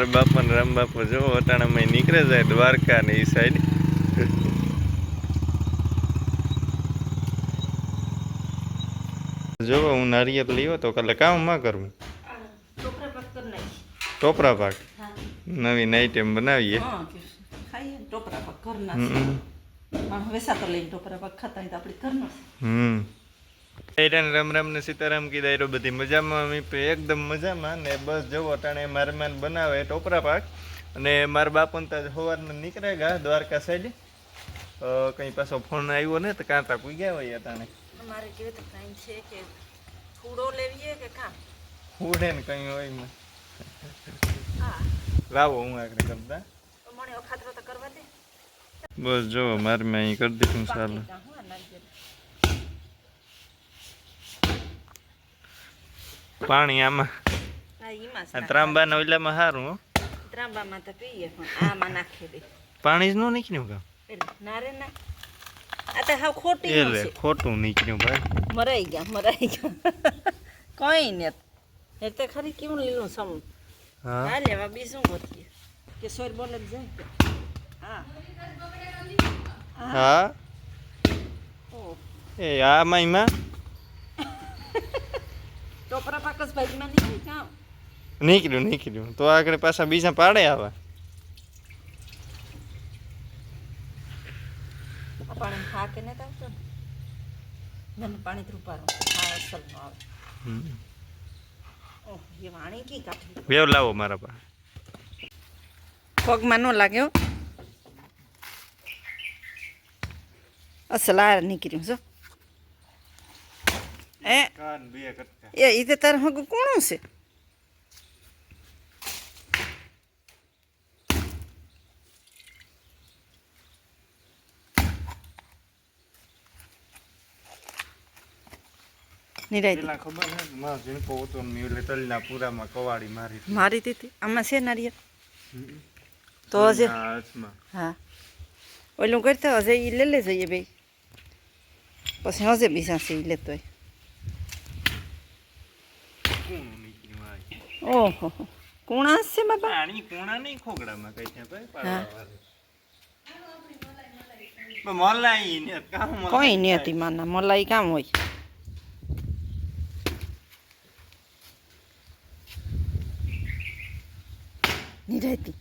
મારા બાપા ને રામ બાપા જો અટાણામાં નીકળે જાય દ્વારકા ને એ સાઈડ જો હું નારિયેળ લીધો તો કાલે કામમાં કરવું ટોકરા પાક કરી ટોપરા પાક? નવી આઈટમ બનાવીએ. ટોપરા પાક કરી હવે હમ પણ વેસા તો લઈને ટોપરા પાક ખાતા આપણે કરી હમ. રામ રામ ને સીતારામ કીધા બધી મજામાં અમે એકદમ મજામાં ને બસ જવો અટાણે મારે માન બનાવે ટોપરા પાક અને મારા બાપન તાજ સવારના નીકળે ગયા દ્વારકા સાઈડ કંઈ પાછો ફોન આવ્યો ને તો કાં તા કોઈ ગયા હોય અટાણે? મારે કેવી તો ટાઈમ છે કે ફૂડો લેવીએ કે કામ ફૂડે ને કંઈ હોય ને લાવો હું આગળ કરતા. મને અખાતરો તો કરવા દે. બસ જો મારે મેં અહીં કરી દીધું ચાલો બાકી કાં હું આ નારિયેળ. પાણી આમાં. હા ત્રાંબા ના. ત્રાંબાના ઓલામાં સારું ત્રાંબામાં તો પીએ પણ આમાં નાખી દે. પાણી જ ન નીકળ્યું કામ ના રે ના. આ તો હાવ ખોટી ખોટું નીકળ્યું ભાઈ. મરાઈ ગયા મરાઈ ગયા. કઈ ને એ તો ખરી કેવું લીલું સમ. હા. લેવા બી શું ગોતીએ કે. સોર બોલે જાય હા. હા. એ આ એમાં ટોપરા પાકસ ભાઈમાં નીકળી જાઓ. નીકળ્યું નીકળ્યું. તો આગળ પાછા બીજા પાડે આવે. આ પાણી ખા કે નથી આવતો મને પાણી ત્રુપારો હા અસલ નો આવે. ઓહ એ વાણી કી વેવ લાવો મારા પા. પગમાં ન લાગ્યો અસલ આ નીકળ્યું જો. એ કાન બે કટકા. એ ઈ તો તાર હગ કોણું છે મારો દીધી આમાં છે નારિયેળ? તો હજે? હા. ઓલું કરતા હજે એ લે લે જઈએ ભાઈ પછી હજે બીજા છે એ લેતો હોય કૂણું નીકળ્યું આ ઓહો. કોણા છે બાબા પાણી કોણા નહીં ખોગડામાં કઈ છે ભાઈ? પાડવા મલાઈ ને કામ કોઈ નહીં હતી માના મલાઈ કામ હોય. નિરાયતી.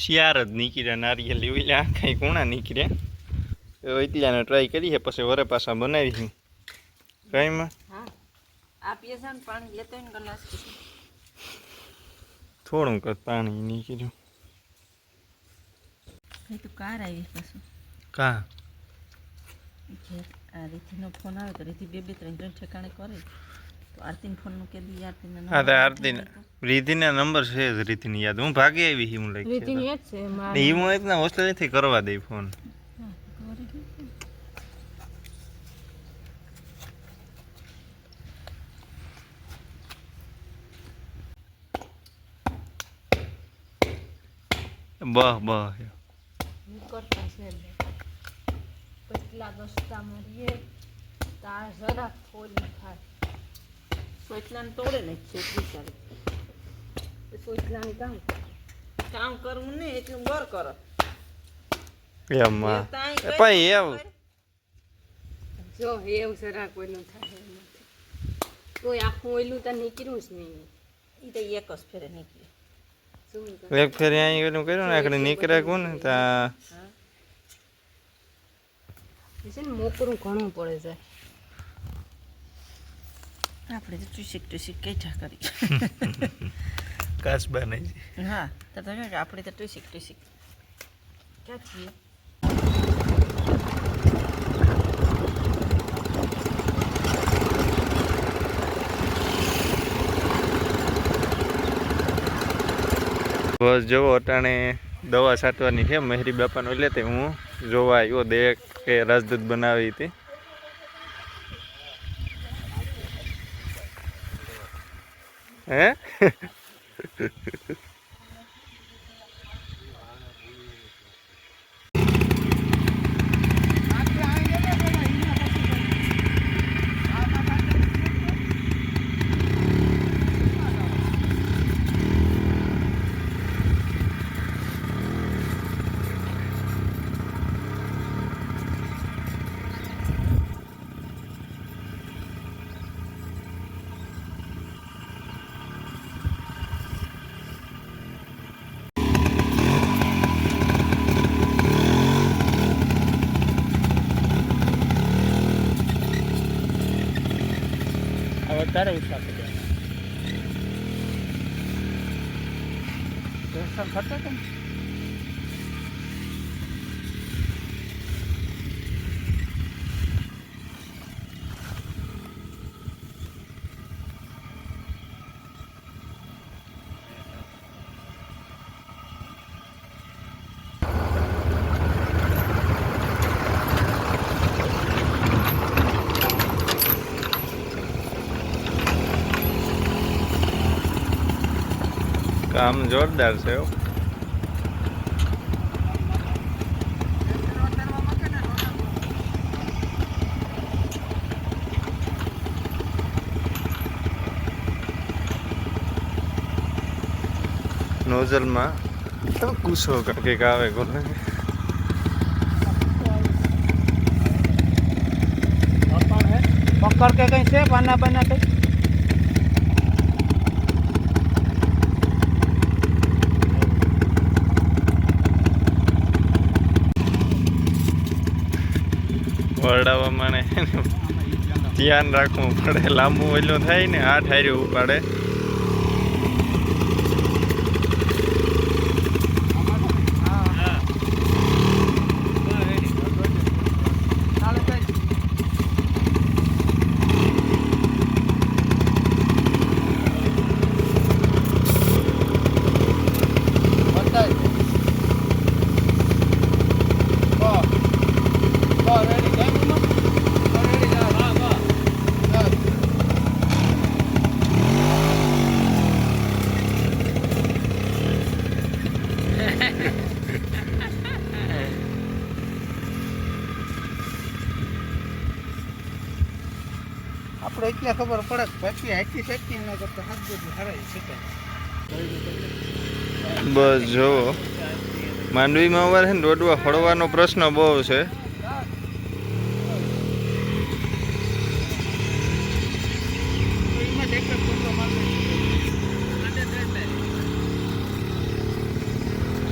શિયાર જ નીકળ્યા નારિયેલ ઓલા કઈ કોણા નીકળ્યા એટલાને ટ્રાય કરીએ પછી વરે પાછા બનાવી કઈમાં થોડું કદ પાણી નીકળ્યું. એ તો કાર આવી પાછું. કા આ રીતિનો ફોન આવે તો રીતિ બે બે ત્રણ ત્રણ ઠેકાણે કરે. તો આરતીન ફોનનું કે દી આરતીના હા તો આરતી રીતિના નંબર છે જ રીતિની યાદ. હું ભાગી આવી હું લઈ રીતિની જ છે મારી હું એકના હોસ્ટેલથી કરવા દઈ ફોન બહ બહ. નીકળતા છે કેટલા રસ્તા મારીએ તાર જરાક થોડી થાય? સોચલાને તોડે ને છોકરી ચાલે સોચલાને કામ કામ કરવું ને એટલું બર કરો એમ ભાઈ એવું જો એવું જરાક કોઈનું થાય એમ નથી. કોઈ આખું ઓયલું તો નીકળ્યું જ નહીં. એ તો એક જ ફેરે નીકળી શું કરું? એક ફેર અહીં એનું કર્યું ને આખરે નીકળે કોણ ને તા છે ને મોકરું ઘણું પડે છે. આપણે તો ટુસીક ટુસીક કેઠા કરી. કાચબા નહીં હા તો તો જો કે આપણે તો ટુસીક ટુસીક ક્યાં છીએ? બસ જવો અટાણે દવા છાંટવાની છે, મહેરી બાપાનો એટલે તે હું જોવા આવ્યો દેખ કે રાજદૂત બનાવી હતી. હે? તારે હિસાબ દેવાનો દર્શન થતો હતો ને? કામ જોરદાર છે. નોઝલમાં કુસો કંઈક આવે કોને પકડ કે કઈ છે? પાના પાના કઈ? વરડાવવામાં ને ધ્યાન રાખવું પડે. લાંબુ ઓલું થાય ને આ હાર્યું ઉપાડે. આપણે એટલે ખબર પડે પછી હાથી શક્તિ ન કરતા હાથ બધું હરાઈ શકે બસ જો માંડવીમાં અમારે છે ને દોડવા ફળવાનો પ્રશ્ન બહુ છે એમાં ટ્રેક્ટર ખોટો માલ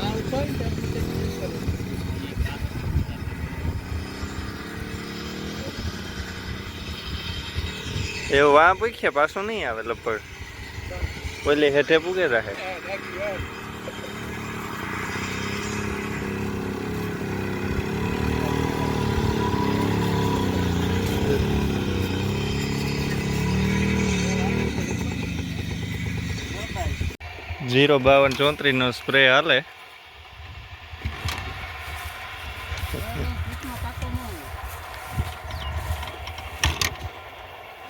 આ ઉપર ને આપણે ટ્રેક્ટર કરે. એવું વાં પૂછ્યા, પાછું નહીં આવે લપડ ઓલી હેઠે પૂગે રહે જીરો બાવન ચોત્રીસ નો સ્પ્રે હાલે આમ ભાઈ ને આ પછી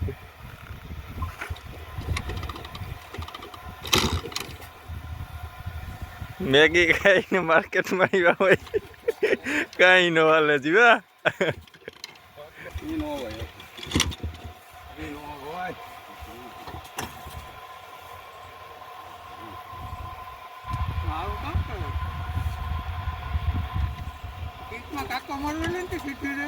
મેગી ખાઈને માર્કેટમાં આવ્યા હોય. કાંઈ ન હાલે જીવા કાકો મળવા નથી સીધી રહે.